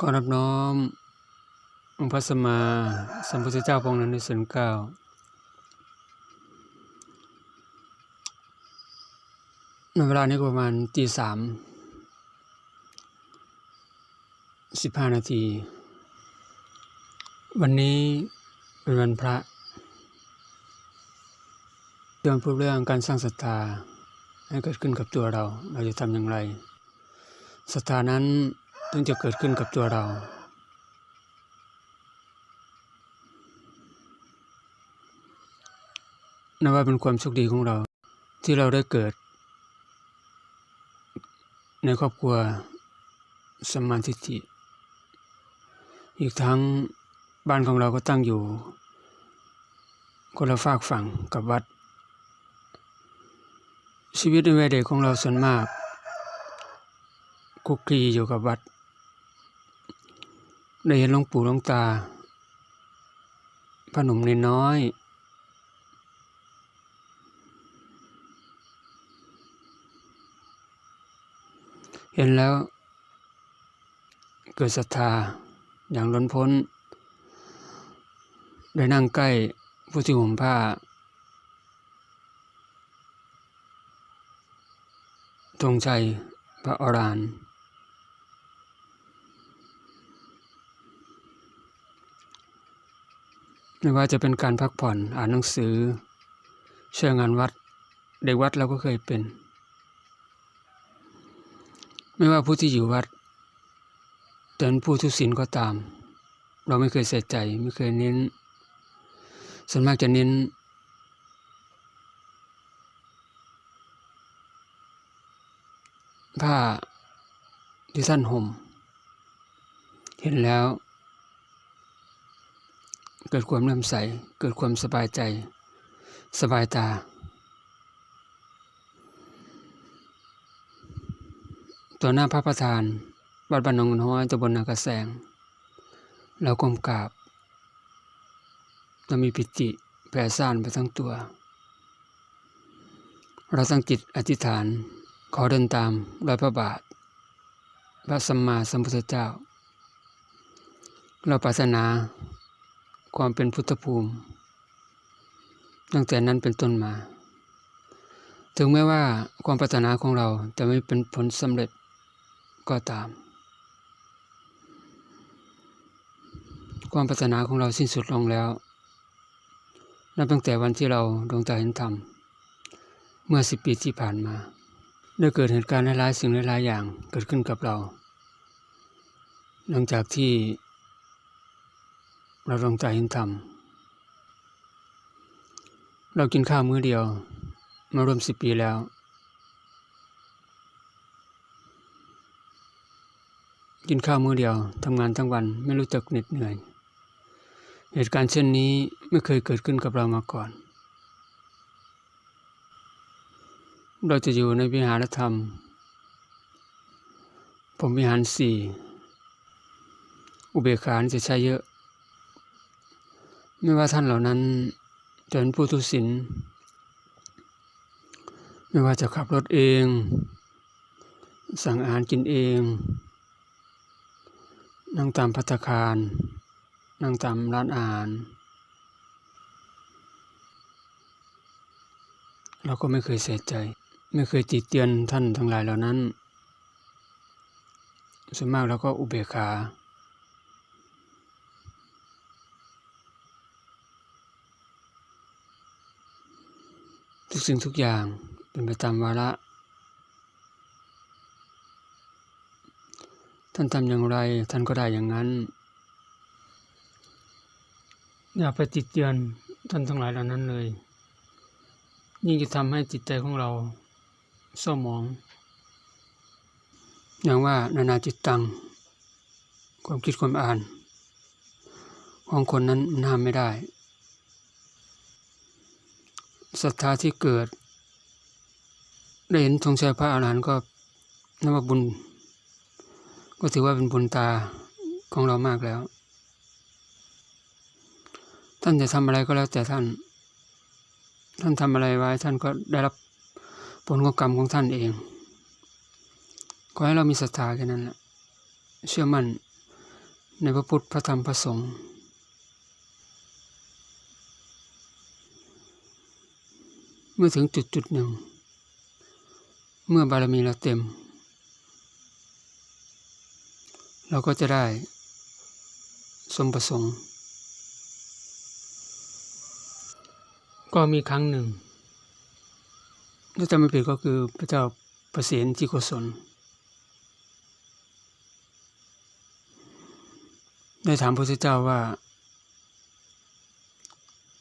ขอรับน้อมองค์พระสมมาสัมพุทธเจ้าพระองค์นั้นในส่วนเก้าในเวลานี้ประมาณตีสามสิบห้านาที วันนี้เป็นวันพระเรื่องพูดเรื่องการสร้างศรัทธาให้เกิดขึ้นกับตัวเรา เราจะทำอย่างไรศรัทธานั้น ต้องจะเกิดขึ้นกับตัวเรา นับว่าเป็นความโชคดีของเรา ที่เราได้เกิด ในครอบครัวสมมาทิฏฐิอีกทั้งบ้านของเราก็ตั้งอยู่ คนละฝากฝั่งกับวัด ชีวิตในวัยเด็กของเราส่วนมากคุกคีอยู่กับวัด ได้เห็นหลวงปู่หลวงตาพระหนุ่มเนนน้อย เห็นแล้ว เกิดศรัทธาอย่างล้นพ้น ได้นั่งใกล้ผู้ที่ห่มผ้าธงชัยพระอรหันต์ ไม่ว่าจะเป็นการพักผ่อนอ่านหนังสือเชื่องานวัดเด็กวัดเราก็เคยเป็น ไม่ว่าผู้ที่อยู่วัดแต่เป็นผู้ทุศีลก็ตาม เราไม่เคยใส่ใจไม่เคยเน้นส่วนมากจะเน้น ผ้าที่ท่านห่มเห็นแล้ว เกิดความเลื่อมใส เกิดความสบายใจ สบายตาตัวหน้าพระประธานวัดบ้านหนองน้อยตำบลนากระแสง เราก้มกราบเรามีปิติแผ่ซ่านไปทั้งตัว เราตั้งจิตอธิษฐานขอเดินตามรอยพระบาท พระสัมมาสัมพุทธเจ้า เราปรารถนา ความเป็นพุทธภูมิ ตั้งแต่นั้นเป็นต้นมา ถึงแม้ว่าความปรารถนาของเราจะไม่เป็นผลสำเร็จก็ตาม ความปรารถนาของเราสิ้นสุดลงแล้ว นับตั้งแต่วันที่เราดวงตาเห็นธรรม เมื่อสิบปีที่ผ่านมาได้เกิดเหตุการณ์หลายๆสิ่งหลายๆอย่างเกิดขึ้นกับเรา หลังจากที่ เราดวงตาเห็นธรรม เรากินข้าวมื้อเดียว มารวมสิบปีแล้ว กินข้าวมื้อเดียวทำงานทั้งวันไม่รู้จักเหน็ดเหนื่อย เหตุการณ์เช่นนี้ไม่เคยเกิดขึ้นกับเรามาก่อน เราจะอยู่ในวิหารธรรม ผมวิหารสี่อุเบกขาจะใช้เยอะ ไม่ว่าท่านเหล่านั้นจะเป็นผู้ทุศิลไม่ว่าจะขับรถเอง สั่งอาหารกินเอง นั่งตามพัตคาร นั่งตามร้านอาหาร เราก็ไม่เคยเสียใจ ไม่เคยติเตียนท่านทั้งหลายเหล่านั้นส่วนมากเราก็อุเบกขา ทุกสิ่งทุกอย่างเป็นไปตามวาระ ท่านทำอย่างไรท่านก็ได้อย่างนั้น อย่าไปติดเตียนท่านทั้งหลายเหล่านั้นเลย ยิ่งจะทำให้จิตใจของเราเศร้าหมอง อย่างว่านานาจิตตัง ความคิดความอ่าน ของคนนั้นมันห้ามไม่ได้ ศรัทธาที่เกิด ได้เห็นธงชัยพระอรหันต์ก็นับว่าบุญ ก็ถือว่าเป็นบุญตาของเรามากแล้ว ท่านจะทำอะไรก็แล้วแต่ท่าน ท่านทำอะไรไว้ท่านก็ได้รับผลของกรรมของท่านเอง ขอให้เรามีศรัทธาแค่นั้นแหละเชื่อมั่นในพระพุทธพระธรรมพระสงฆ์ เมื่อถึงจุดจุดหนึ่ง เมื่อบารมีเราเต็ม เราก็จะได้สมประสงค์ ก็มีครั้งหนึ่งถ้าจำไม่ผิดก็คือพระเจ้าประสิทธิโกศลได้ถามพระพุทธเจ้าว่า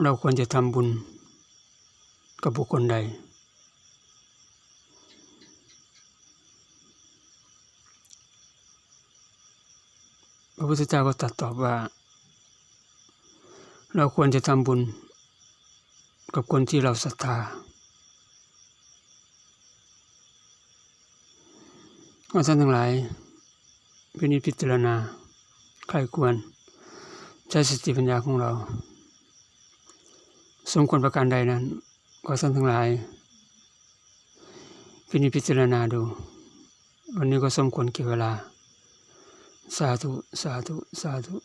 เราควรจะทำบุญ กับบุคคลใด พระพุทธเจ้าก็ตรัสตอบว่า เราควรจะทำบุญกับคนที่เราศรัทธาก็ท่านทั้งหลายพินิพิจารณาใครควรใช้สติปัญญาของเรา สมควรประการใดนั้น ก็ท่านทั้งหลายพินิพิจารณาดู วันนี้ก็สมควรเกี่เวลา สาธุ สาธุ สาธุ